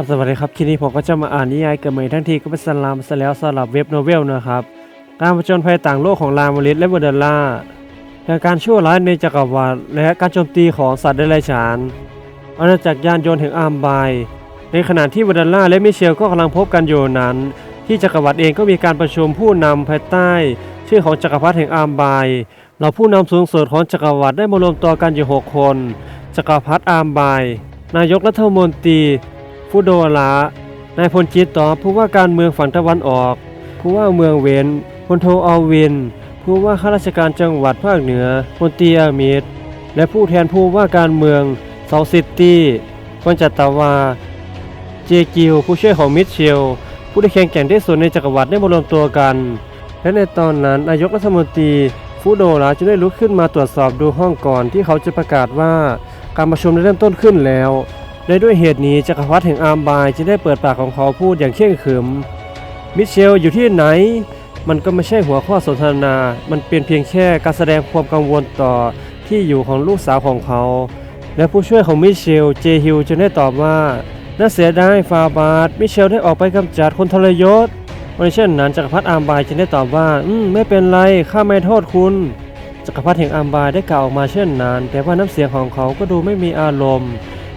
อสวัสดีครับที่นี้ผมก็จะมาอ่านนิยายเกิดใหม่ทั้งทีก็เป็นสลามซะแล้วสำหรับเว็บโนเวลนะครับการผจญภัยต่างโลกของลามลิสและเวเดล่าและการชั่วร้ายในจักรวรรดิและการโจมตีของสัตว์เดรัจฉานอาณาจักรยานยนต์แห่งอาร์มบายในขณะที่เวเดล่าและมิเชลก็กำลังพบกันอยู่นั้น ที่จักรวรรดิเองก็มีการประชุมผู้นำภายใต้ ชื่อของจักรพรรดิแห่งอาร์มบายเราผู้นำสูงสุดของจักรวรรดิได้มารวมตัวกันอยู่หกคน จักรพรรดิอาร์มบายนายกรัฐมนตรี ฟูโดละนายพลจิตตอบผู้ว่าการเมืองฝั่งตะวันออก ผู้ว่าเมืองเวนพลโทอัลวิน ผู้ว่าข้าราชการจังหวัดภาคเหนือพลตีอามิดและผู้แทนผู้ว่าการเมืองเซาซิตี้คนจัตตาวา เจกิวผู้ช่วยของมิเชล ผู้ที่แข่งแก่งที่สุดในจักรวรรดิได้มารวมตัวกัน และในตอนนั้นนายกรัฐมนตรีฟูโดระจึงได้ลุกขึ้นมาตรวจสอบดูห้องก่อนที่เขาจะประกาศว่า การประชุมได้เริ่มต้นขึ้นแล้ว และด้วยเหตุนี้จักรพรรดิแห่งอาร์มบายจึงได้เปิดปากของเขาพูดอย่างเข่งขึม มิเชลอยู่ที่ไหน มันก็ไม่ใช่หัวข้อสนทนา มันเป็นเพียงแค่การแสดงความกังวลต่อที่อยู่ของลูกสาวของเขา และผู้ช่วยของมิเชล เจฮิลจึงได้ตอบว่า น่าเสียดายฟาบาดมิเชลได้ออกไปกำจัดคนทรยศวันเช่นนั้นจักรพรรดิอาร์มบายจึงได้ตอบว่า อืมไม่เป็นไร ข้าไม่โทษคุณ จักรพรรดิแห่งอาร์มบายได้กล่าวออกมาเช่นนั้น แต่ว่าน้ำเสียงของเขาก็ดูไม่มีอารมณ์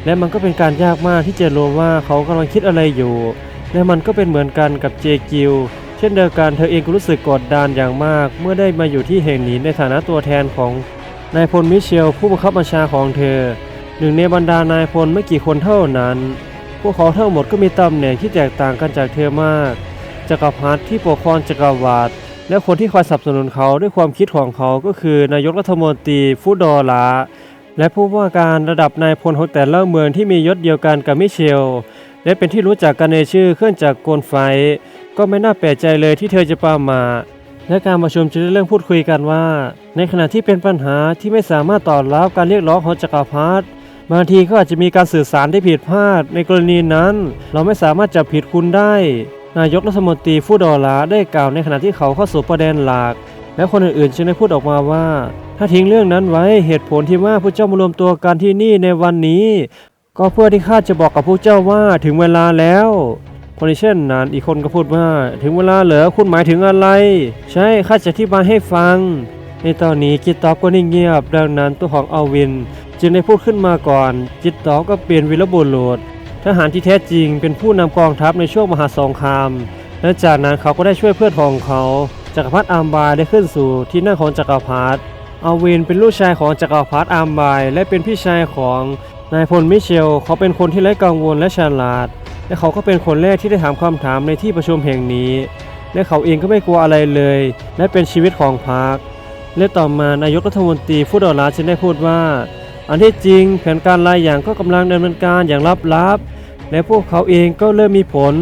และมันก็เป็นการยากมากที่จะรู้ว่าเขากำลังคิดอะไรอยู่ และมันก็เป็นเหมือนกันกับเจกิวเช่นเดียวกันเธอเองก็รู้สึกกดดันอย่างมาก เมื่อได้มาอยู่ที่แห่งนี้ในฐานะตัวแทนของนายพลมิเชลผู้บังคับบัญชาของเธอ หนึ่งในบรรดานายพลไม่กี่คนเท่านั้น พวกเขาทั้งหมดก็มีตำแหน่งที่แตกต่างกันจากเธอมากจักรพรรดิที่ปกครองจักรวรรดิและคนที่คอยสนับสนุนเขาด้วยความคิดของเขาก็คือนายกรัฐมนตรีฟูดอลา และผู้ว่าการระดับนายพลของแต่ละเมืองที่มียศเดียวกันกับมิเชล และเป็นที่รู้จักกันในชื่อเครื่องจักรกลไฟ ก็ไม่น่าแปลกใจเลยที่เธอจะประมา และการประชุมจะได้เริ่มพูดคุยกันว่า ในขณะที่เป็นปัญหาที่ไม่สามารถตอบรับการเรียกร้องของจักรพรรดิบางทีก็อาจจะมีการสื่อสารที่ผิดพลาด ในกรณีนั้น เราไม่สามารถจับผิดคุณได้ นายกรัฐมนตรีฟูดอลาได้กล่าวในขณะที่เขาเข้าสู่ประเด็นหลัก และคนอื่นๆจึงได้พูดออกมาว่า ถ้าทิ้งเรื่องนั้นไว้เหตุผลที่ว่าพวกเจ้ามารวมตัวกันที่นี่ในวันนี้ ก็เพื่อที่ข้าจะบอกกับพวกเจ้าว่าถึงเวลาแล้วคนที่เช่นนั้นอีกคนก็พูดว่า ถึงเวลาเหรอคุณหมายถึงอะไร ใช่ข้าจะอธิบายให้ฟัง ในตอนนี้จิตตอบก็นิ่งเงียบ ดังนั้นตัวของอวิน จึงได้พูดขึ้นมาก่อนจิตตอบก็เปลี่ยนวีรบุรุษทหารที่แท้จริงเป็นผู้นำกองทัพในช่วงมหาสงครามและจากนั้นเขาก็ได้ช่วยเพื่อนของเขาจักรพรรดิอามบาได้ขึ้นสู่ที่นั่งของจักรพรรดิ อาวินเป็นลูกชายของจักรพรรดิอาร์มบาย และเป็นพี่ชายของนายพลมิเชล เขาเป็นคนที่ไร้กังวลและฉลาด และเขาก็เป็นคนแรกที่ได้ถามคำถามในที่ประชุมแห่งนี้ และเขาเองก็ไม่กลัวอะไรเลย และเป็นชีวิตของพรรคและต่อมานายกรัฐมนตรีฟูดอลาจึงได้พูดว่า อันที่จริงแผนการหลายอย่างก็กำลังดำเนินการอย่างลับๆและพวกเขาเองก็เริ่มมีผล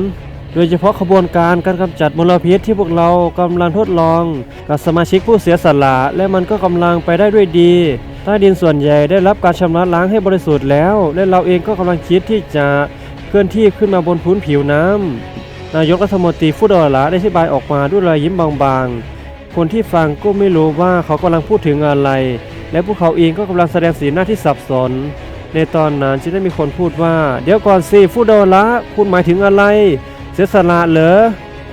โดยเฉพาะขบวนการการกำจัดมลพิษที่พวกเรากำลังทดลอง กับสมาชิกผู้เสียสละและมันก็กำลังไปได้ด้วยดีใต้ดินส่วนใหญ่ได้รับการชำระล้างให้บริสุทธิ์แล้ว และเราเองก็กำลังคิดที่จะเคลื่อนที่ขึ้นมาบนพื้นผิวน้ำนายกรัฐมนตรีฟูดอลาได้อธิบายออกมาด้วยรอยยิ้มบางๆ คนที่ฟังก็ไม่รู้ว่าเขากำลังพูดถึงอะไร และพวกเขาเองก็กำลังแสดงสีหน้าที่สับสน ในตอนนั้นจึงได้มีคนพูดว่า เดี๋ยวก่อนสิฟูดอละคุณหมายถึงอะไร สียสละเหรอ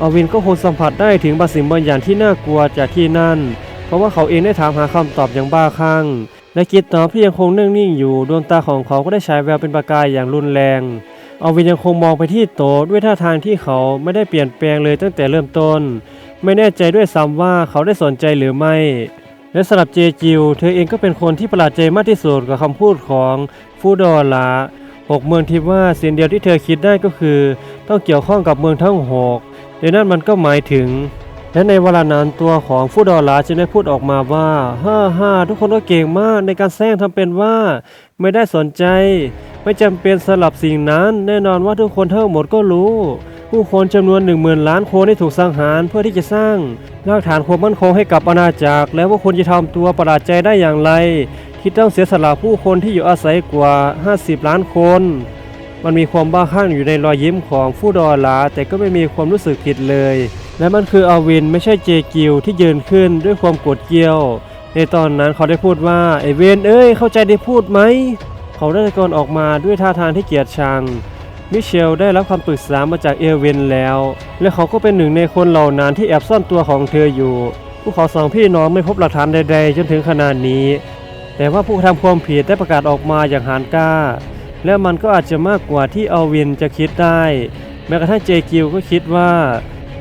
อวินก็คงสัมผัสได้ถึงบางสิ่งบางอย่างที่น่ากลัวจากที่นั่น เพราะว่าเขาเองได้ถามหาคำตอบอย่างบ้าคลั่งและกิดตอบที่ยังคงนิ่งนิ่งอยู่ดวงตาของเขาก็ได้ฉายแววเป็นประกายอย่างรุนแรงอวินยังคงมองไปที่โตด้วยท่าทางที่เขาไม่ได้เปลี่ยนแปลงเลยตั้งแต่เริ่มต้น ไม่แน่ใจด้วยซ้ำว่าเขาได้สนใจหรือไม่และสำหรับเจจิว เธอเองก็เป็นคนที่ประหลาดใจมากที่สุดกับคำพูดของฟูดอลา หกเมืองที่ว่าสิ่งเดียวที่เธอคิดได้ก็คือ ต้องเกี่ยวข้องกับเมืองทั้งหกดังนั้นมันก็หมายถึง และในเวลานั้นตัวของฟูดอลาจึงได้พูดออกมาว่าฮ่าฮ่าทุกคนก็เก่งมากในการแซงทำเป็นว่า ไม่ได้สนใจ ไม่จำเป็นสลับสิ่งนั้น แน่นอนว่าทุกคนทั้งหมดก็รู้ผู้คนจำนวนหนึ่งหมื่นล้านคนได้ถูกสังหารเพื่อที่จะสร้างรากฐานความมั่นคงให้กับอาณาจักร แล้วว่าคนจะทำตัวประหลาดใจได้อย่างไร ที่ต้องเสียสละผู้คนที่อยู่อาศัยกว่า 50 ล้านคน มันมีความบ้าคลั่งอยู่ในรอยยิ้มของฟูดอลาแต่ก็ไม่มีความรู้สึกผิดเลย และมันคืออาวินไม่ใช่เจกิวที่ยืนขึ้นด้วยความโกรธเกรี้ยว ในตอนนั้นเขาได้พูดว่าไอเวนเอ้ยเข้าใจได้พูดไหมเขาได้ตะโกนออกมาด้วยท่าทางที่เกียดชังมิเชลได้รับคำปรึกษามาจากเอลวินแล้ว และเขาก็เป็นหนึ่งในคนเหล่านั้นที่แอบซ่อนตัวของเธออยู่ พวกเขาสองพี่น้องไม่พบหลักฐานใดๆ จนถึงขนาดนี้ แต่ว่าผู้กระทำความผิดได้ประกาศออกมาอย่างหานกล้า และมันก็อาจจะมากกว่าที่เอาวินจะคิดได้ แม้กระทั่งเจกิวก็คิดว่า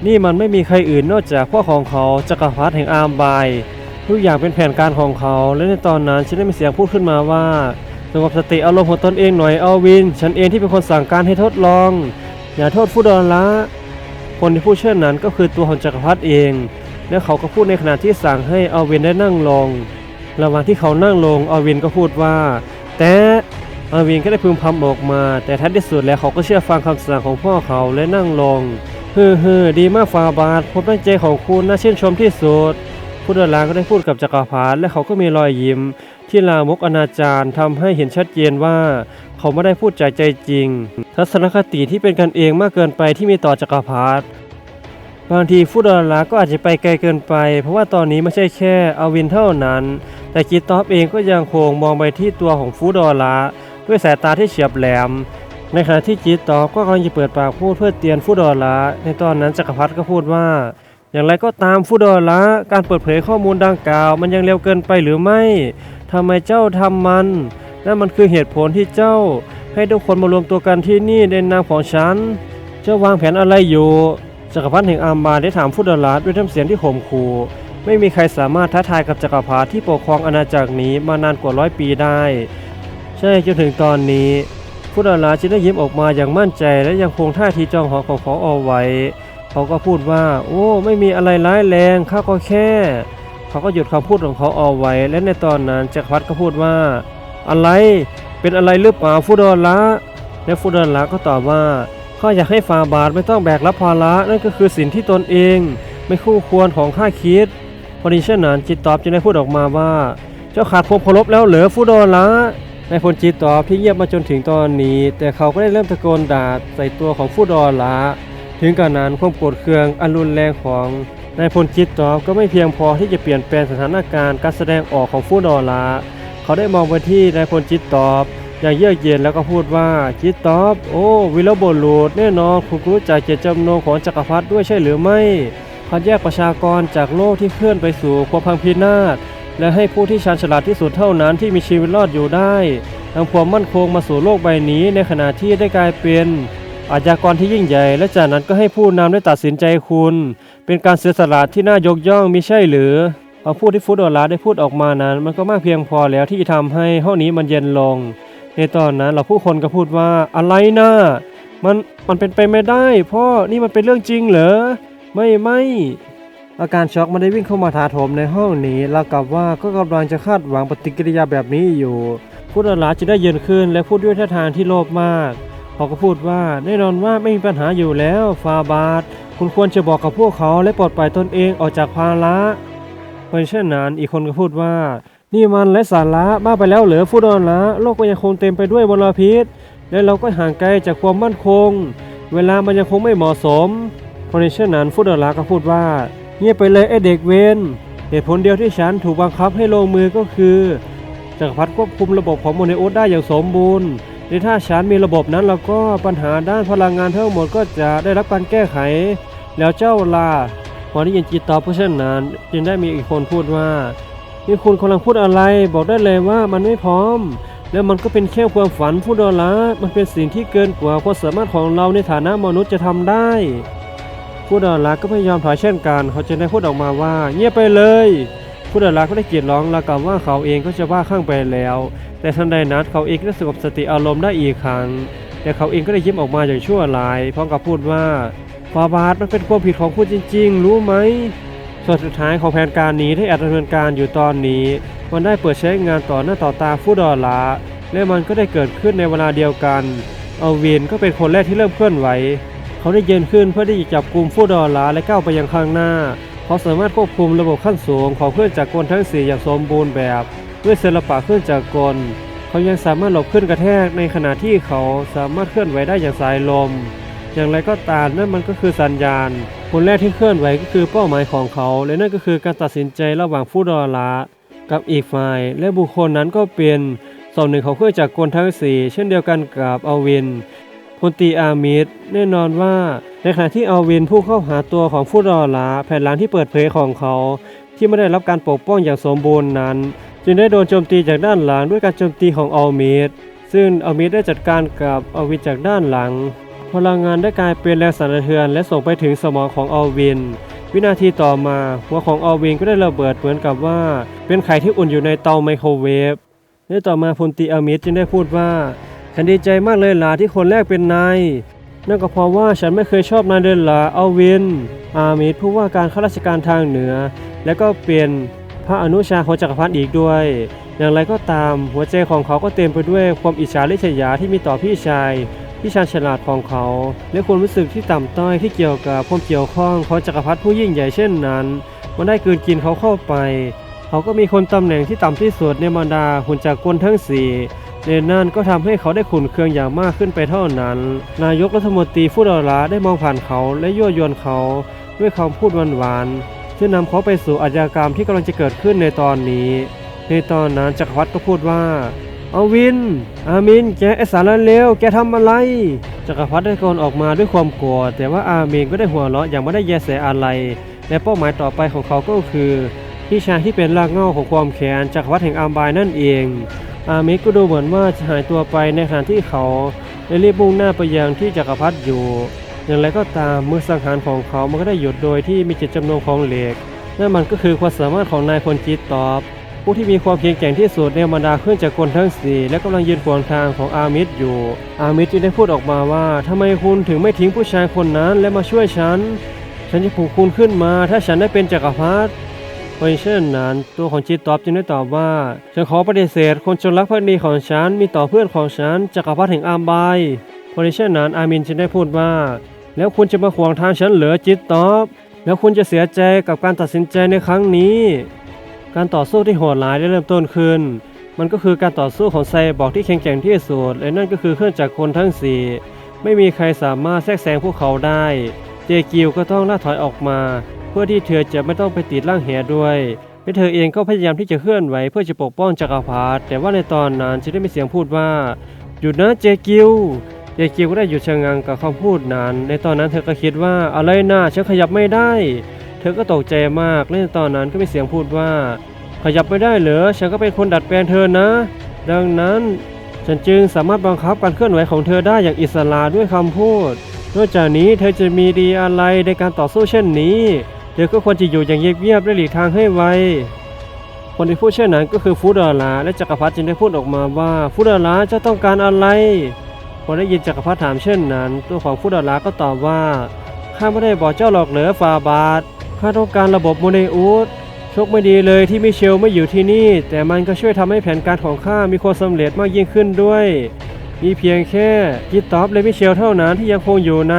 นี่มันไม่มีใครอื่นนอกจากพ่อของเขาจักรพรรดิแห่งอาร์มบายทุกอย่างเป็นแผนการของเขา และในตอนนั้นฉันได้มีเสียงพูดขึ้นมาว่าสงบสติอารมณ์ของตนเองหน่อยเอาวิน ฉันเองที่เป็นคนสั่งการให้ทดลอง อย่าโทษฟูดอนละคนที่พูดเช่นนั้นก็คือตัวของจักรพรรดิเอง และเขาก็พูดในขณะที่สั่งให้เอาวินได้นั่งลง ระหว่างที่เขานั่งลงอาวินก็พูดว่า แต่อาวินก็ได้พึมพำออกมา แต่ท้ายที่สุดแล้วเขาก็เชื่อฟังคำสั่งของพ่อเขาและนั่งลงเฮ้อเฮ้อดีมากฟาบาทผมตั้งใจของคุณน่าชื่นชมที่สุดผู้ดลางก็ได้พูดกับจักรพรรดิและเขาก็มีรอยยิ้ม ที่ลามกอนาจารทำให้เห็นชัดเจนว่า เขาไม่ได้พูดจากใจจริง ทัศนคติที่เป็นกันเองมากเกินไปที่มีต่อจักรพรรดิบางทีฟูดอลลาก็อาจจะไปไกลเกินไป เพราะว่าตอนนี้ไม่ใช่แค่อาวินเท่านั้น แต่กีตอฟเองก็ยังคงมองไปที่ตัวของฟูดอลลาด้วยสายตาที่เฉียบแหลม ในขณะที่จีตอบก็กำลังจะเปิดปากพูดเพื่อเตือนฟูดอลลาในตอนนั้นจักรพรรดิก็พูดว่า อย่างไรก็ตามฟูดอลลาการเปิดเผยข้อมูลดังกล่าว มันยังเร็วเกินไปหรือไม่ทำไมเจ้าทำมันนั่นมันคือเหตุผลที่เจ้า ให้ทุกคนมารวมตัวกันที่นี่ในนามของฉัน เจ้าวางแผนอะไรอยู่จักรพรรดิแห่งอาร์มาได้ถามฟูดอลลาด้วยน้ำเสียงที่ข่มขู่ ไม่มีใครสามารถท้าทายกับจักรพรรดิที่ปกครองอาณาจักรนี้มานานกว่าร้อยปีได้ ใช่จนถึงตอนนี้ฟูดอลลาจึงได้ยิ้มออกมาอย่างมั่นใจและยังคงท่าทีจองหอของเขาเอาไว้ เขาก็พูดว่า โอ้ไม่มีอะไรร้ายแรงข้าก็แค่ เขาก็หยุดคำพูดของเขาเอไว้ และในตอนนั้นจักรพรรดิก็พูดว่า อะไรเป็นอะไรหรือเปล่าฟูดอลละและฟูดอลละก็ตอบว่าข้าอยากให้ฟาบาทไม่ต้องแบกรับภาระนั่นก็คือสิ่งที่ตนเอง ไม่คู่ควรของข้าคิด พอดีเช่นนั้นจิตตอบจึงได้พูดออกมาว่า เจ้าขาดความเคารพแล้วเหรอฟูดอลละในายพลจิตตอบที่เงียบมาจนถึงตอนนี้ แต่เขาก็ได้เริ่มตะโกนด่าใส่ตัวของฟูดอลละถึงกระนั้นความโกรธเคืองอันรุนแรงของนายพลจิตตอบก็ไม่เพียงพอที่จะเปลี่ยนแปลงสถานการณ์การแสดงออกของฟูดอลละเขาได้มองไปที่นายพลจิตตอบอย่างเยือกเย็นแล้วก็พูดว่าจิตตอบ โอ้ วิลโบลูดแน่นอนคุณรู้จักเจตจำนงของจักรพรรดิด้วยใช่หรือไม่ คัดแยกประชากรจากโลกที่เคลื่อนไปสู่ความพังพินาศและให้ผู้ที่ชาญฉลาดที่สุดเท่านั้นที่มีชีวิตรอดอยู่ได้นำความมั่นคงมาสู่โลกใบนี้ในขณะที่ได้กลายเป็นอาชญากรที่ยิ่งใหญ่ และจากนั้นก็ให้ผู้นำได้ตัดสินใจคุณ เป็นการเสียสละที่น่ายกย่องมิใช่หรือคำพูดที่ฟุตดอลลาได้พูดออกมานั้น มันก็มากเพียงพอแล้วที่จะทำให้ห้องนี้มันเย็นลง ในตอนนั้นเราผู้คนก็พูดว่าอะไรนะมันมันเป็นไปไม่ได้พ่อนี่มันเป็นเรื่องจริงเหรอ ไม่ไม่อาการช็อกมันได้วิ่งเข้ามาถาโถมในห้องนี้เราวกับว่าก็กำลังจะคาดหวังปฏิกิริยาแบบนี้อยู่ฟุตดอลาจะได้เยืนขึ้นและพูดด้วยท่าทางที่โลภมากเขาก็พูดว่าแน่นอนว่าไม่มีปัญหาอยู่แล้วฟาบาทคุณควรจะบอกกับพวกเขาและปลดปล่อยตนเองออกจากภาระเพราะเช่นนั้นอีกคนก็พูดว่า นี่มันไร้สาระมาไปแล้วเหรือฟูดอนละโลกก็ยังคงเต็มไปด้วยมลพิษ และเราก็ห่างไกลจากความมั่นคง เวลามันยังคงไม่เหมาะสม พราะเช่นนั้นฟูดอนละก็พูดว่า เงียบไปเลยไอเด็กเวนเหตุผลเดียวที่ฉันถูกบังคับให้ลงมือก็คือจักรพรรดิควบคุมระบบของโมเนโอสได้อย่างสมบูรณ์ในถ้าฉันมีระบบนั้นแล้วก็ปัญหาด้านพลังงานทั้งหมดก็จะได้รับการแก้ไข แล้วเจ้าล่ะพอได้ยินจิตอบเพราะเช่นนั้นจึงได้มีอีกคนพูดว่านี่คุณกำลังพูดอะไรบอกได้เลยว่ามันไม่พร้อม แล้วมันก็เป็นแค่ความฝันผู้ดอลละมันเป็นสิ่งที่เกินกว่าความสามารถของเราในฐานะมนุษย์จะทำได้ ผู้ดอลลาร์ก็พยายามถอยเช่นกัน เขาจึงได้พูดออกมาว่า เงียบไปเลย ผู้ดอลลาร์ก็ได้กรีดร้องราวกับว่าเขาเองก็จะบ้าคลั่งไปแล้ว แต่ทันใดนั้นเขาเองก็ได้สงบสติอารมณ์ได้อีกครั้ง แต่เขาเองก็ได้ยิ้มออกมาอย่างชั่วร้ายพร้อมกับพูดว่าฟาบาทมันเป็นความผิดของคุณจริง ๆ รู้ไหมส่วนสุดท้ายของแผนการนี้ได้ดำเนินการอยู่ตอนนี้ มันได้เปิดใช้งานต่อหน้าต่อตาฟูดอลลาและมันก็ได้เกิดขึ้นในเวลาเดียวกัน เอาวินก็เป็นคนแรกที่เริ่มเคลื่อนไหว เขาได้ยืนขึ้นเพื่อที่จะจับกลุ่มฟูดอลลาและก้าวไปยังข้างหน้า เขาสามารถควบคุมระบบขั้นสูงของเครื่องจักรกลทั้งสี่อย่างสมบูรณ์แบบด้วยศิลปะเครื่องจักรกล เขายังสามารถหลบขึ้นกระแทกในขณะที่เขาสามารถเคลื่อนไหวได้อย่างสายลม อย่างไรก็ตามนั่นมันก็คือสัญญาณ คนแรกที่เคลื่อนไหวก็คือเป้าหมายของเขา และนั่นก็คือการตัดสินใจระหว่างผู้ดอลลากับอีกฝ่าย และบุคคลนั้นก็เป็นส่วนหนึ่งของเครื่องจักรกลทั้งสี่เช่นเดียวกันกับอวิน พลตีอามิดแน่นอนว่า ในขณะที่อาวินผู้เข้าหาตัวของฟูดอลาแผ่นหลังที่เปิดเผยของเขา ที่ไม่ได้รับการปกป้องอย่างสมบูรณ์นั้น จึงได้โดนโจมตีจากด้านหลังด้วยการโจมตีของอัลมิดซึ่งอัลมิดได้จัดการกับอาวินจากด้านหลัง พลังงานได้กลายเป็นแรงสั่นสะเทือนและส่งไปถึงสมองของอัลวิน วินาทีต่อมา หัวของอัลวินก็ได้ระเบิดเหมือนกับว่า เป็นไข่ที่อุ่นอยู่ในเตาไมโครเวฟและต่อมาพลตีอามิดจึงได้พูดว่า ฉันดีใจมากเลยล่ะที่คนแรกเป็นนาย นั่นก็เพราะว่าฉันไม่เคยชอบนายเลยล่ะอัลวิน อามิดผู้ว่าการข้าราชการทางเหนือ และก็เป็นพระอนุชาของจักรพรรดิอีกด้วย อย่างไรก็ตามหัวใจของเขาก็เต็มไปด้วยความอิจฉาริษยาที่มีต่อพี่ชายพี่ชายฉลาดของเขา และความรู้สึกที่ต่ำต้อยที่เกี่ยวกับความเกี่ยวข้องของจักรพรรดิผู้ยิ่งใหญ่เช่นนั้น มันได้กืนกินเขาเข้าไป เขาก็มีคนตำแหน่งที่ต่ำที่สุดในบรรดาหุ่นจักรกลทั้งสี่ ในนั่นก็ทำให้เขาได้ขุนเคืองอย่างมากขึ้นไปเท่านั้น นายกรัฐมนตรีฟูดอลาได้มองผ่านเขาและยั่วยวนเขาด้วยคำพูดหวานๆซึ่งนำเขาไปสู่อาชญากรรมที่กำลังจะเกิดขึ้นในตอนนี้ ในตอนนั้นจักรพรรดิก็พูดว่าอาวิน อามิน แกไอสารเลว แกทำอะไร จักรพรรดิได้ตะโกนออกมาด้วยความโกรธแต่ว่าอามินก็ได้หัวเราะอย่างไม่ได้แยแสอะไร และเป้าหมายต่อไปของเขาก็คือพี่ชายที่เป็นรากเหง้าของความแค้นจักรพรรดิแห่งอามบายนั่นเอง อามิก็ดูเหมือนว่าจะหายตัวไปในขณะที่เขาได้รีบมุ่งหน้าไปยังที่จักรพรรดิอยู่ อย่างไรก็ตามมือสังหารของเขามันก็ได้หยุดโดยที่มีเจตจำนงของเหล็กนั่นมันก็คือความสามารถของนายพลจิตตอบ ผู้ที่มีความเพียงแกร่งที่สุดในบรรดาเครื่องจักรกลทั้งสี่และกำลังยืนขวางทางของอามิดอยู่ อามิดจึงได้พูดออกมาว่าทำไมคุณถึงไม่ทิ้งผู้ชายคนนั้นและมาช่วยฉัน ฉันจะปลุกคุณขึ้นมาถ้าฉันได้เป็นจักรพรรดิ เพราะเช่นนั้น ตัวของจิตตอบจึงได้ตอบว่า ฉันขอปฏิเสธ คนจงรักภักดีของฉันมีต่อเพื่อนของฉันจักรพรรดิแห่งอามบายเพราะเช่นนั้นอามินจึงได้พูดว่า แล้วคุณจะมาขวางทางฉันเหรอจิตตอบ แล้วคุณจะเสียใจกับการตัดสินใจในครั้งนี้ การต่อสู้ที่โหดร้ายได้เริ่มต้นขึ้น มันก็คือการต่อสู้ของไซบอร์กที่แข็งแกร่งที่สุดและนั่นก็คือเครื่องจักรกลทั้งสี่ไม่มีใครสามารถแทรกแซงพวกเขาได้ เจกิวก็ต้องล่าถอยออกมา พื่อที่เธอจะไม่ต้องไปติดร่างแหด้วยและเธอเองก็พยายามที่จะเคลื่อนไหวเพื่อจะปกป้องจักรพรรดิแต่ว่าในตอนนั้นจะได้มีเสียงพูดว่าหยุดนะเจกิวเจกิวก็ได้หยุดชะงังกับคำพูดนั้น ในตอนนั้นเธอก็คิดว่าอะไรนะฉันขยับไม่ได้ เธอก็ตกใจมากและในตอนนั้นก็มีเสียงพูดว่า ขยับไม่ได้เหรอฉันก็เป็นคนดัดแปลงเธอนะ ดังนั้นฉันจึงสามารถบังคับการเคลื่อนไหวของเธอได้อย่างอิสระด้วยคำพูดนอกจากนี้เธอจะมีดีอะไรในการต่อสู้เช่นนี้ เธอก็ควรจะอยู่อย่างเงียบๆและหลีกทางให้ไวคนที่พูดเช่นนั้นก็คือฟูดอลาและจักรพรรดิจึงได้พูดออกมาว่าฟูดอลาจะต้องการอะไรพอได้ยินจักรพรรดิถามเช่นนั้น ตัวของฟูดอลาก็ตอบว่าข้าไม่ได้บอกเจ้าหรอกเหรอฟาบาทข้าต้องการระบบโมเดอุสโชคไม่ดีเลยที่มิเชลไม่อยู่ที่นี่ แต่มันก็ช่วยทำให้แผนการของข้ามีความสำเร็จมากยิ่งขึ้นด้วย มีเพียงแค่จิตตอบและมิเชลเท่านั้นที่ยังคงอยู่ใน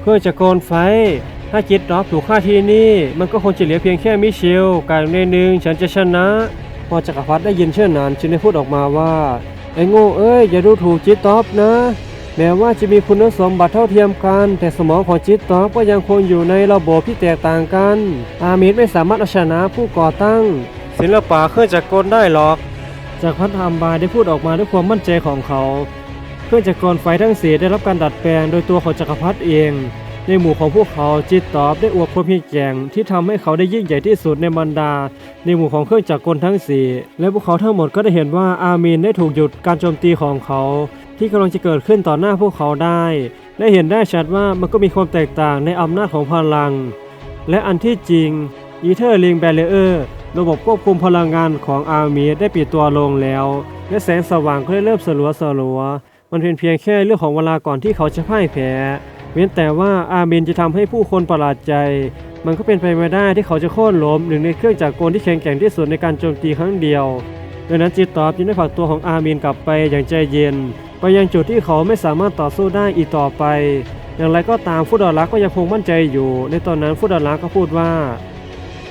เครื่องจักรกลไฟ ถ้าจิตตอบถูกฆ่าที่นี่ มันก็คงจะเหลือเพียงแค่มิเชลการในหนึ่งฉันจะชนะ พอจักรพรรดิได้ยินเช่นนั้นจึงได้พูดออกมาว่าไอ้โง่เอ้ยอย่าดูถูกจิตตอบนะ แม้ว่าจะมีคุณสมบัติเท่าเทียมกัน แต่สมองของจิตตอบก็ยังคงอยู่ในระบบที่แตกต่างกัน อามิดไม่สามารถเอาชนะผู้ก่อตั้ง ศิลปะเครื่องจักรกลได้หรอกจากพัฒนามบายได้พูดออกมาด้วยความมั่นใจของเขา เครื่องจักรกลไฟทั้งสีได้รับการดัดแปลงโดยตัวของจักรพรรดิเอง ในหมู่ของพวกเขาจิตตอบได้อวดความเพียงแกร่งที่ทำให้เขาได้ยิ่งใหญ่ที่สุดในบรรดา ในหมู่ของเครื่องจักรกลทั้งสี่และพวกเขาทั้งหมดก็ได้เห็นว่าอามีนได้ถูกหยุดการโจมตีของเขา ที่กำลังจะเกิดขึ้นต่อหน้าพวกเขาได้ และเห็นได้ชัดว่ามันก็มีความแตกต่างในอำนาจของพลัง และอันที่จริงอีเทอร์ลิงแบลเรอร์ระบบควบคุมพลังงานของอาร์มีได้ปิดตัวลงแล้ว และแสงสว่างก็ได้เริ่มสลัวสลัว มันเป็นเพียงแค่เรื่องของเวลาก่อนที่เขาจะพ่ายแพ้ เว้นแต่ว่าอาร์มินจะทำให้ผู้คนประหลาดใจ มันก็เป็นไปไม่ได้ที่เขาจะโค่นล้มหนึ่งในเครื่องจักรกลที่แข็งแกร่งที่สุดในการโจมตีครั้งเดียวดังนั้นจิตตอบจึงได้ผลักตัวของอาร์มินกลับไปอย่างใจเย็น ไปยังจุดที่เขาไม่สามารถต่อสู้ได้อีกต่อไป อย่างไรก็ตามฟุดอลลักก็ยังคงมั่นใจอยู่ ในตอนนั้นฟุดอลลักก็พูดว่า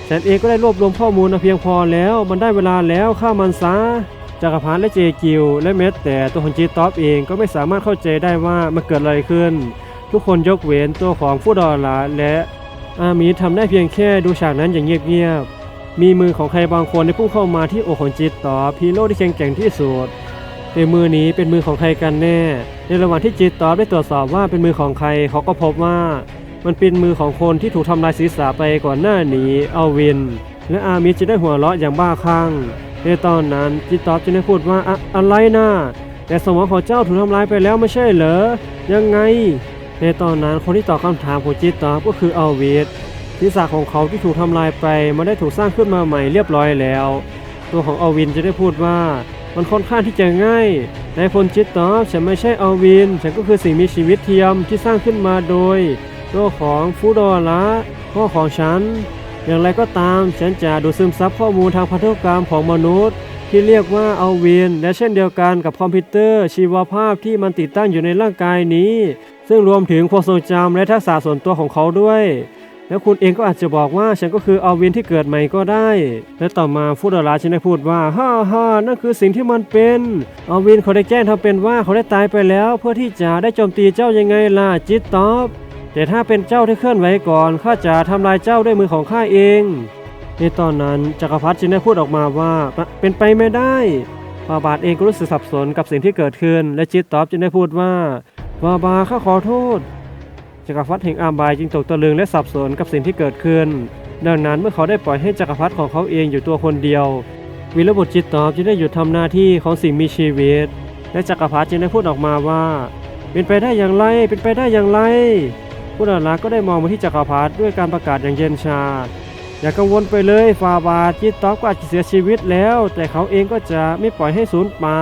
ฉันเองก็ได้รวบรวมข้อมูลเพียงพอแล้วมันได้เวลาแล้วฆ่ามันซะจักรพรรดิและเจกิวและเมสแต่ตัวของจีตอปเองก็ไม่สามารถเข้าใจได้ว่ามันเกิดอะไรขึ้น ทุกคนยกเว้นตัวของฟุตดอลลักและอามีทำได้เพียงแค่ดูฉากนั้นอย่างเงียบๆ มีมือของใครบางคนได้พุ่งเข้ามาที่อกของจิตต่อพีโร่ที่แข็งแกร่งที่สุดแต่มือนี้เป็นมือของใครกันแน่ ในระหว่างที่จิตตอบได้ตรวจสอบว่าเป็นมือของใครเขาก็พบว่า มันเป็นมือของคนที่ถูกทำลายศีรษะไปก่อนหน้านี้เอาวิน และอามิจะได้หัวเราะอย่างบ้าคลั่งในตอนนั้นจิตตอบจึงได้พูดว่าอะอะไรนะแต่สมองของเจ้าถูกทำลายไปแล้วไม่ใช่เหรอยังไง ในตอนนั้นคนที่ตอบคำถามของจิตตอบก็คืออาวิทศีรษะของเขาที่ถูกทำลายไปมันได้ถูกสร้างขึ้นมาใหม่เรียบร้อยแล้ว ตัวของอวินจะได้พูดว่ามันค่อนข้างที่จะง่ายในพลจิตตอบฉันไม่ใช่อวิน ฉันก็คือสิ่งมีชีวิตเทียมที่สร้างขึ้นมาโดยตัวของฟูดอละพ่อของฉัน อย่างไรก็ตามฉันจะดูดซึมซับข้อมูลทางพันธุกรรมของมนุษย์ ที่เรียกว่าอวินและเช่นเดียวกันกับคอมพิวเตอร์ชีวภาพที่มันติดตั้งอยู่ในร่างกายนี้ ซึ่งรวมถึงความทรงจำและทักษะส่วนตัวของเขาด้วย แล้วคุณเองก็อาจจะบอกว่าฉันก็คือเอาวินที่เกิดใหม่ก็ได้ และต่อมาฟูดอลาฉันได้พูดว่าฮ่าฮ่านั่นคือสิ่งที่มันเป็นเอาวินเขาได้แจ้งทำเป็นว่าเขาได้ตายไปแล้ว เพื่อที่จะได้โจมตีเจ้ายังไงล่ะจิตตอบแต่ถ้าเป็นเจ้าที่เคลื่อนไหวก่อนข้าจะทำลายเจ้าด้วยมือของข้าเองในตอนนั้นจักรพรรดิจึงได้พูดออกมาว่าเป็นไปไม่ได้ฟาบาทเองก็รู้สึกสับสนกับสิ่งที่เกิดขึ้น และจิตตอบจึงได้พูดว่า ฟาบาข้าขอโทษจักรพรรดิแห่งอามบายจึงตกตะลึงและสับสนกับสิ่งที่เกิดขึ้น ดังนั้นเมื่อเขาได้ปล่อยให้จักรพรรดิของเขาเองอยู่ตัวคนเดียววีรบุตรจิตตอบจึงได้หยุดทำหน้าที่ของสิ่งมีชีวิต และจักรพรรดิจึงได้พูดออกมาว่า เป็นไปได้อย่างไรเป็นไปได้อย่างไรผู้ดาราก็ได้มองมาที่จักรพรรดิด้วยการประกาศอย่างเย็นชา อย่ากังวลไปเลยฟาบาจิตตอบก็อาจจะเสียชีวิตแล้ว แต่เขาเองก็จะไม่ปล่อยให้สูญเปล่า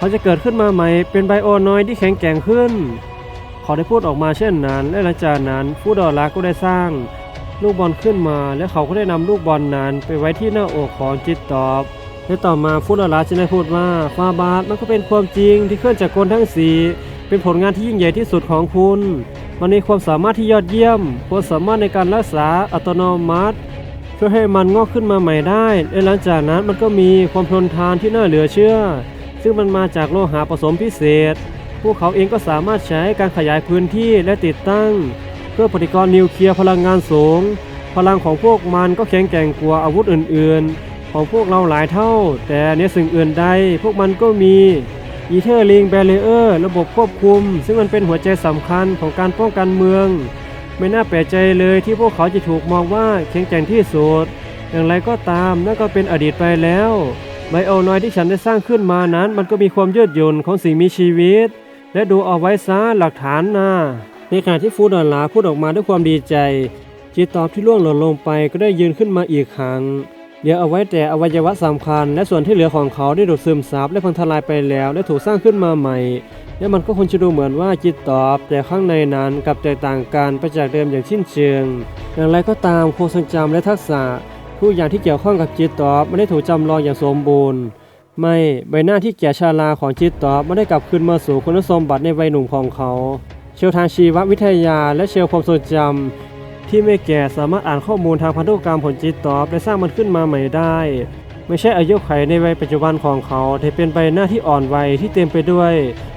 เขาจะเกิดขึ้นมาใหม่เป็นไบโอนอยด์ที่แข็งแกร่งขึ้น เขาได้พูดออกมาเช่นนั้น และหลังจากนั้นผู้ดอลลาร์ก็ได้สร้าง ลูกบอลขึ้นมา และเขาก็ได้นำลูกบอลนั้นไปไว้ที่หน้าอกของจิตตอบและต่อมาฟูดอลลาร์จึงได้พูดว่าฟาบาทมันก็เป็นความจริงที่เคลื่อนจากคนทั้งสี่เป็นผลงานที่ยิ่งใหญ่ที่สุดของคุณมันมีความสามารถที่ยอดเยี่ยมความสามารถในการรักษาอัตโนมัติช่วยให้มันงอกขึ้นมาใหม่ได้ และหลังจากนั้นมันก็มีความทนทานที่น่าเหลือเชื่อ ซึ่งมันมาจากโลหะผสมพิเศษ พวกเขาเองก็สามารถใช้การขยายพื้นที่และติดตั้ง เพื่อปฏิกรณ์นิวเคลียร์พลังงานสูง พลังของพวกมันก็แข็งแกร่งกว่าอาวุธอื่นๆ ของพวกเราหลายเท่า แต่ในสิ่งอื่นใดพวกมันก็มีอีเทอร์ลิงแบเรเออร์ระบบควบคุม ซึ่งมันเป็นหัวใจสำคัญของการป้องกันเมือง ไม่น่าแปลกใจเลยที่พวกเขาจะถูกมองว่าแข็งแกร่งที่สุดอย่างไรก็ตามนั่นก็เป็นอดีตไปแล้ว ไบโอนอยที่ฉันได้สร้างขึ้นมานั้น มันก็มีความยืดหยุ่นของสิ่งมีชีวิต และดูเอาไว้ซะหลักฐานนะในขณะที่ฟูดอลลาพูดออกมาด้วยความดีใจ จิตตอบที่ล่วงหล่นลงไปก็ได้ยืนขึ้นมาอีกครั้งเหลือเอาไว้แต่อวัยวะสำคัญ และส่วนที่เหลือของเขาได้ดูดซึมซับและพังทลายไปแล้ว และถูกสร้างขึ้นมาใหม่ และมันก็คงจะดูเหมือนว่าจิตตอบ แต่ข้างในนั้นกับแตกต่างกันไปจากเดิมอย่างสิ้นเชิง อย่างไรก็ตามโครงทรงจำและทักษะ ทุกอย่างที่เกี่ยวข้องกับจิตตอบไม่ได้ถูกจำลองอย่างสมบูรณ์ ไม่ใบหน้าที่แก่ชาราของจิตตอบไม่ได้กลับคืนมาสู่คุณสมบัติในวัยหนุ่มของเขา เชลทางชีววิทยาและเชลความทรงจำที่ไม่แก่สามารถอ่านข้อมูลทางพันธุกรรมของจิตตอบและสร้างมันขึ้นมาใหม่ได้ ไม่ใช่อายุไขในวัยปัจจุบันของเขาแต่เป็นใบหน้าที่อ่อนวัยที่เต็มไปด้วย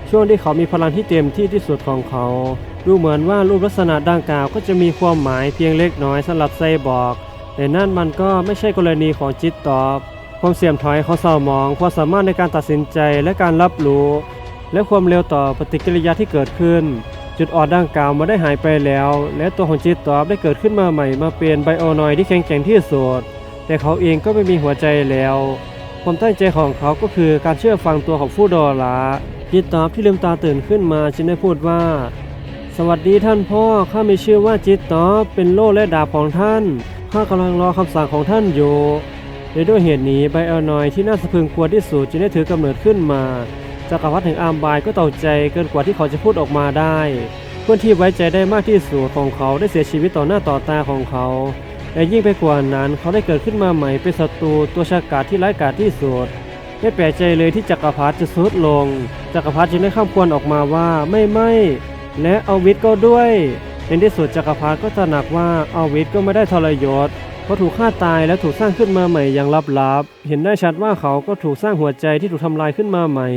ช่วงที่เขามีพลังที่เต็มที่ที่สุดของเขาดูเหมือนว่ารูปลักษณะดังกล่าวก็จะมีความหมายเพียงเล็กน้อยสำหรับไซบอร์ก แต่นั่นมันก็ไม่ใช่กรณีของจิตตอบ ความเสี่ยมถอยของสมองความสามารถในการตัดสินใจและการรับรู้ และความเร็วต่อปฏิกิริยาที่เกิดขึ้น จุดอ่อนดังกล่าวมาได้หายไปแล้ว และตัวของจิตตอบได้เกิดขึ้นมาใหม่มาเป็นไบโอนอยด์ที่แข็งแกร่งที่สุดแต่เขาเองก็ไม่มีหัวใจแล้วความตั้งใจของเขาก็คือการเชื่อฟังตัวของผู้ดอลาจิตตอบที่ลืมตาตื่นขึ้นมาจึงได้พูดว่า สวัสดีท่านพ่อข้ามีชื่อว่าจิตตอบเป็นโล่และดาบของท่าน ข้ากำลังรอคำสั่งของท่านอยู่และด้วยเหตุนี้ไบเอลนอยที่น่าสะพรึงกลัวที่สุดจึงได้ถือกำเนิดขึ้นมาจักรพรรดิแห่งอาร์มบายก็ตกใจเกินกว่าที่เขาจะพูดออกมาได้ เพื่อนที่ไว้ใจได้มากที่สุดของเขาได้เสียชีวิตต่อหน้าต่อตาของเขาและยิ่งไปกว่านั้นเขาได้เกิดขึ้นมาใหม่เป็นศัตรูตัวฉกาจที่ร้ายกาจที่สุดไม่แปลกใจเลยที่จักรพรรดิจะสุดลง จักรพรรดิจึงได้ข้ามควรออกมาว่าไม่ไม่และเอาวิทย์ก็ด้วย ในที่สุดจักรพรรดิก็ตระหนักว่าอาวิทย์ก็ไม่ได้ทรยศเพราะถูกฆ่าตายและถูกสร้างขึ้นมาใหม่อย่างลับๆ เห็นได้ชัดว่าเขาก็ถูกสร้างหัวใจที่ถูกทำลายขึ้นมาใหม่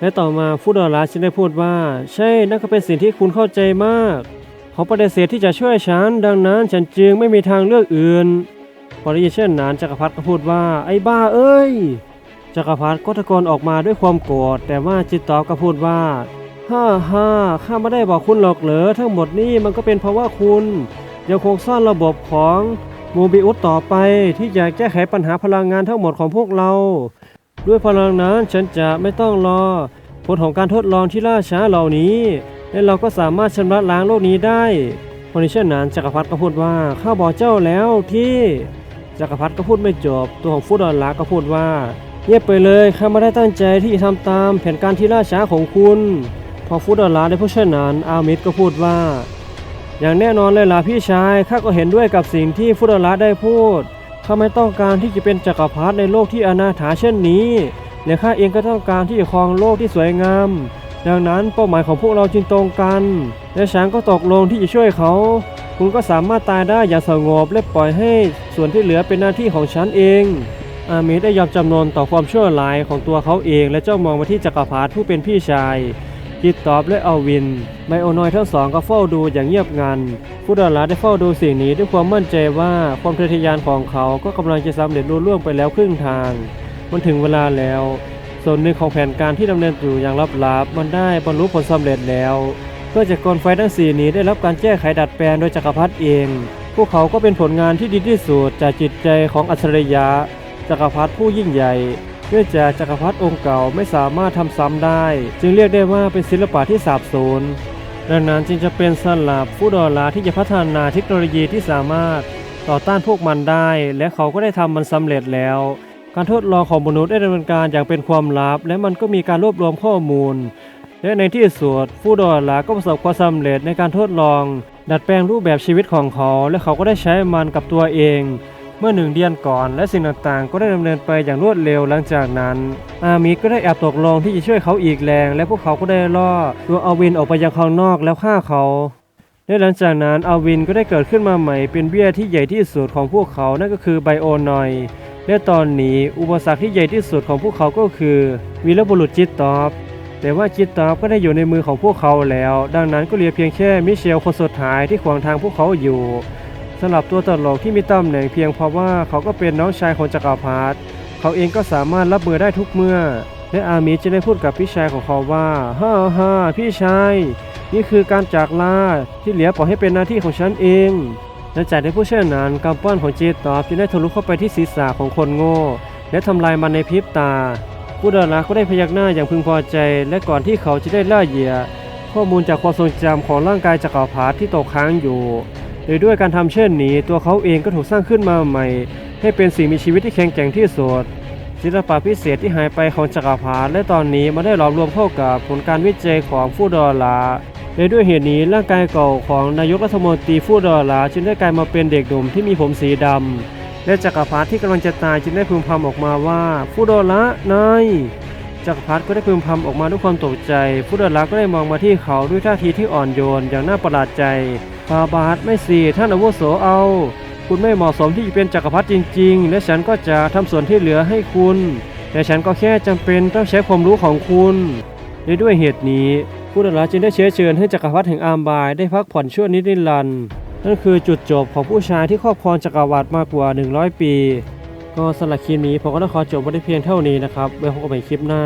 และต่อมาฟูดอรัสจึงได้พูดว่า ใช่นั่นก็เป็นสิ่งที่คุณเข้าใจมาก เขาปฏิเสธที่จะช่วยฉัน ดังนั้นฉันจึงไม่มีทางเลือกอื่นพอได้ยินเช่นนั้นจักรพรรดิก็พูดว่าไอ้บ้าเอ้ยจักรพรรดิก็ตะโกนออกมาด้วยความโกรธแต่ว่าจิตตอบก็พูดว่า ฮ่าฮ่าข้าไม่ได้บอกคุณหรอกเหรอทั้งหมดนี่มันก็เป็นเพราะว่าคุณยังคงสร้างระบบของโมบิอุสต่อไปที่จะแก้ไขปัญหาพลังงานทั้งหมดของพวกเรา ด้วยพลังนั้นฉันจะไม่ต้องรอ ผลของการทดลองที่ล่าช้าเหล่านี้ และเราก็สามารถชำระล้างโลกนี้ได้พราะในเช่นนั้นจักรพรรดิก็พูดว่าข้าบอกเจ้าแล้วที่จักรพรรดิก็พูดไม่จบ ตัวของฟูดอลลาก็พูดว่าเงียบไปเลยข้าไม่ได้ตั้งใจที่จะทำตามแผนการที่ล่าช้าของคุณ พอฟูดอลลาได้พูดเช่นนั้นอามิดก็พูดว่า อย่างแน่นอนเลยล่ะพี่ชายข้าก็เห็นด้วยกับสิ่งที่ฟูดอลลาได้พูดข้าไม่ต้องการที่จะเป็นจักรพรรดิในโลกที่อนาถาเช่นนี้และข้าเองก็ต้องการที่จะครองโลกที่สวยงามดังนั้นเป้าหมายของพวกเราจึงตรงกัน และฉันก็ตกลงที่จะช่วยเขา คุณก็สามารถตายได้อย่างสงบและปล่อยให้ส่วนที่เหลือเป็นหน้าที่ของฉันเอง อาเมดได้ยอมจำนนต่อความชั่วร้ายของตัวเขาเอง และเจ้องมองมาที่จักรพรรดิผู้เป็นพี่ชาย กิตตอบและเอาวินไบโอนอยทั้งสองก็เฝ้าดูอย่างเงียบงันผู้ดาราได้เฝ้าดูสิ่งนี้ด้วยความมั่นใจว่าความทะเยอทะยานของเขาก็กำลังจะสำเร็จรุ่ล่วงไปแล้วครึ่งทาง มันถึงเวลาแล้ว ส่วนหนึ่งของแผนการที่ดำเนินอยู่อย่างลับๆมันได้บรรลุผลสำเร็จแล้วเพื่อจากกลไฟทั้งสี่นี้ได้รับการแก้ไขดัดแปลงโดยจักรพรรดิเอง พวกเขาก็เป็นผลงานที่ดีที่สุดจากจิตใจของอัจฉริยะจักรพรรดิผู้ยิ่งใหญ่ เนื่องจากจักรพรรดิองค์เก่าไม่สามารถทำซ้ำได้ จึงเรียกได้ว่าเป็นศิลปะที่สาบสูญดังนั้นจึงจะเป็นสลับผู้ดอลาที่จะพัฒนาเทคโนโลยีที่สามารถต่อต้านพวกมันได้ และเขาก็ได้ทำมันสำเร็จแล้ว การทดลองของมนุษย์ได้ดำเนินการอย่างเป็นความลับ และมันก็มีการรวบรวมข้อมูล และในที่สุดฟูดอลาก็ประสบความสำเร็จในการทดลอง ดัดแปลงรูปแบบชีวิตของเขา และเขาก็ได้ใช้มันกับตัวเอง เมื่อหนึ่งเดือนก่อน และสิ่งต่างๆ ก็ได้ดำเนินไปอย่างรวดเร็วหลังจากนั้น อามิก็ได้แอบตกลงที่จะช่วยเขาอีกแรง และพวกเขาก็ได้ล่อตัวอาวินออกไปยังข้างนอกแล้วฆ่าเขาและหลังจากนั้นอาวินก็ได้เกิดขึ้นมาใหม่เป็นเบี้ยที่ใหญ่ที่สุดของพวกเขานั่นก็คือไบโอนอยและตอนนี้อุปสรรคที่ใหญ่ที่สุดของพวกเขาก็คือวีรบุรุษจิตตอบแต่ว่าจิตตอบก็ได้อยู่ในมือของพวกเขาแล้ว ดังนั้นก็เหลือเพียงแค่มิเชลคนสุดท้ายที่ขวางทางพวกเขาอยู่ สำหรับตัวตลกที่มีตำแหน่งเพียงเพราะว่าเขาก็เป็นน้องชายของจักรพรรดิเขาเองก็สามารถรับมือได้ทุกเมื่อ และอามิจะได้พูดกับพี่ชายของเขาว่าฮ่าฮ่าพี่ชาย นี่คือการจากลาที่เหลือปล่อยให้เป็นหน้าที่ของฉันเองหลังจากได้ผู้เช่นนั้นกำปั้นของเจตอบจึงได้ทะลุเข้าไปที่ศีรษะของคนโง่ และทำลายมันในพริบตาผู้ดาราก็ได้พยักหน้าอย่างพึงพอใจ และก่อนที่เขาจะได้ล่าเหยื่อข้อมูลจากความทรงจำของร่างกายจักรพรรดิที่ตกค้างอยู่ โดยด้วยการทำเช่นนี้ ตัวเขาเองก็ถูกสร้างขึ้นมาใหม่ ให้เป็นสิ่งมีชีวิตที่แข็งแกร่งที่สุดศิลปะพิเศษที่หายไปของจักรพรรดิและตอนนี้มาได้หลอมรวมเข้ากับผลการวิจัยของฟูดอลลาและด้วยเหตุนี้ร่างกายเก่าของนายกรัฐมนตรีฟูดอลลาจึงได้กลายมาเป็นเด็กหนุ่มที่มีผมสีดำและจักรพรรดิที่กำลังจะตายจึงได้พึมพำออกมาว่าฟูดอลลานายจักรพรรดิก็ได้พึมพำออกมาด้วยความตกใจฟูดอลาก็ได้มองมาที่เขาด้วยท่าทีที่อ่อนโยนอย่างน่าประหลาดใจ ฟาบาทไม่สิท่านอาวุโสเอา คุณไม่เหมาะสมที่จะเป็นจักรพรรดิจริง ๆ และฉันก็จะทำส่วนที่เหลือให้คุณ แต่ฉันก็แค่จำเป็นต้องใช้ความรู้ของคุณและด้วยเหตุนี้ผู้ดาราจึงได้เชื้อเชิญให้จักรพรรดิแห่งอามบายได้พักผ่อนชั่วนิรันดร์นั่นคือจุดจบของผู้ชายที่ครอบครองจักรวรรดิมากกว่า 100 ปี ก็สำหรับคลิปนี้ผมก็ต้องขอจบไว้เพียงเท่านี้นะครับไว้พบกันใหม่คลิปหน้า